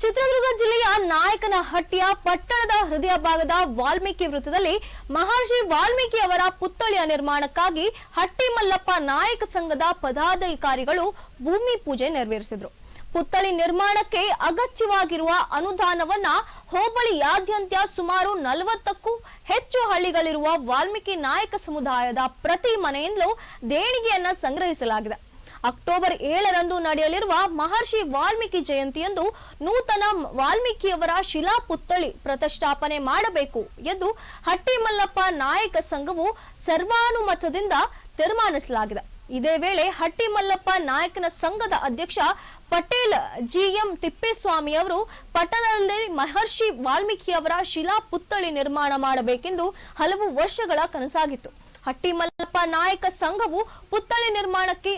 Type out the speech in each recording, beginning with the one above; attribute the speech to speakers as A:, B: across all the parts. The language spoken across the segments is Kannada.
A: ಚಿತ್ರದುರ್ಗ ಜಿಲ್ಲೆಯ ನಾಯಕನಹಟ್ಟಿಯ ಪಟ್ಟಣದ ಹೃದಯ ಭಾಗದ ವಾಲ್ಮೀಕಿ ವೃತ್ತದಲ್ಲಿ ಮಹರ್ಷಿ ವಾಲ್ಮೀಕಿ ಅವರ ಪುತ್ಥಳಿಯ ನಿರ್ಮಾಣಕ್ಕಾಗಿ ಹಟ್ಟಿ ಮಲ್ಲಪ್ಪ ನಾಯಕ ಸಂಘದ ಪದಾಧಿಕಾರಿಗಳು ಭೂಮಿ ಪೂಜೆ ನೆರವೇರಿಸಿದರು. ಪುತ್ಥಳಿ ನಿರ್ಮಾಣಕ್ಕೆ ಅಗತ್ಯವಾಗಿರುವ ಅನುದಾನವನ್ನ ಹೋಬಳಿಯಾದ್ಯಂತ ಸುಮಾರು ನಲವತ್ತಕ್ಕೂ ಹೆಚ್ಚು ಹಳ್ಳಿಗಳಿರುವ ವಾಲ್ಮೀಕಿ ನಾಯಕ ಸಮುದಾಯದ ಪ್ರತಿ ಮನೆಯಿಂದಲೂ ದೇಣಿಗೆಯನ್ನ ಸಂಗ್ರಹಿಸಲಾಗಿದೆ. ಅಕ್ಟೋಬರ್ ಏಳರಂದು ನಡೆಯಲಿರುವ ಮಹರ್ಷಿ ವಾಲ್ಮೀಕಿ ಜಯಂತಿಯಂದು ನೂತನ ವಾಲ್ಮೀಕಿಯವರ ಶಿಲಾ ಪುತ್ಥಳಿ ಪ್ರತಿಷ್ಠಾಪನೆ ಮಾಡಬೇಕು ಎಂದು ಹಟ್ಟಿಮಲ್ಲಪ್ಪ ನಾಯಕ ಸಂಘವು ಸರ್ವಾನುಮತದಿಂದ ತೀರ್ಮಾನಿಸಲಾಗಿದೆ. ಇದೇ ವೇಳೆ ಹಟ್ಟಿಮಲ್ಲಪ್ಪ ನಾಯಕನ ಸಂಘದ ಅಧ್ಯಕ್ಷ ಪಟೇಲ್ ಜಿಎಂ ತಿಪ್ಪೇಸ್ವಾಮಿ ಅವರು ಪಟ್ಟಣದಲ್ಲಿ ಮಹರ್ಷಿ ವಾಲ್ಮೀಕಿಯವರ ಶಿಲಾ ಪುತ್ಥಳಿ ನಿರ್ಮಾಣ ಮಾಡಬೇಕೆಂದು ಹಲವು ವರ್ಷಗಳ ಕನಸಾಗಿತ್ತು. ಹಟ್ಟಿಮಲ್ಲಪ್ಪ ನಾಯಕ ಸಂಘವು ಪುತ್ಥಳಿ ನಿರ್ಮಾಣಕ್ಕೆ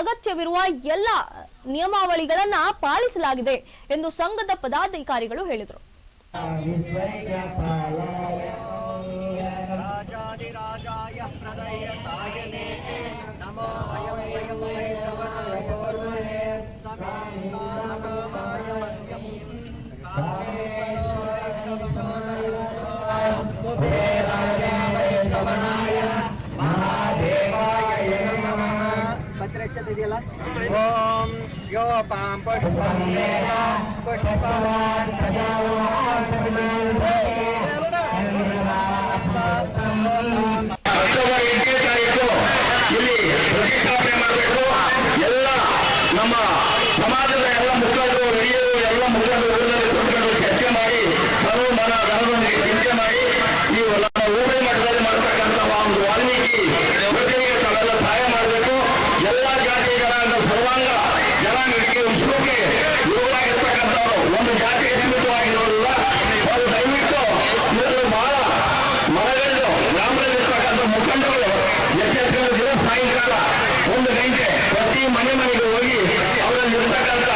A: ಅಗತ್ಯವಿರುವ ಎಲ್ಲ ನಿಯಮಾವಳಿಗಳನ್ನ ಪಾಲಿಸಲಾಗಿದೆ ಎಂದು ಸಂಘದ ಪದಾಧಿಕಾರಿಗಳು ಹೇಳಿದರು.
B: ಪತ್ರಕ್ಷತಿದೆಯಲ್ಲ ಓಂ ಯೋ ಪಾಂ ಪುಷ್ಪಮೇನ ಪುಷ್ಪವಾನ್
C: ಅಕ್ಟೋಬರ್ ಎಂಟನೇ ತಾರೀಕು ಇಲ್ಲಿ ಪ್ರತಿಷ್ಠಾಪನೆ ಮಾಡಬೇಕು ಎಲ್ಲ ನಮ್ಮ ಸಮಾಜದ ಎಲ್ಲ ಮುಖಂಡರು ಹಿರಿಯರು ಎಲ್ಲ ಮುಖಂಡರು ಕೂತ್ಕೊಂಡು ಚರ್ಚೆ ಮಾಡಿ ತನು ಮನ ಧನದೊಂದಿಗೆ ಚರ್ಚೆ ಮಾಡಿ ಈ ನಮ್ಮ ಪ್ರತಿ ಮನೆ ಮನೆಗೆ ಹೋಗಿ ಅವರಲ್ಲಿ ಇರ್ತಕ್ಕಂಥ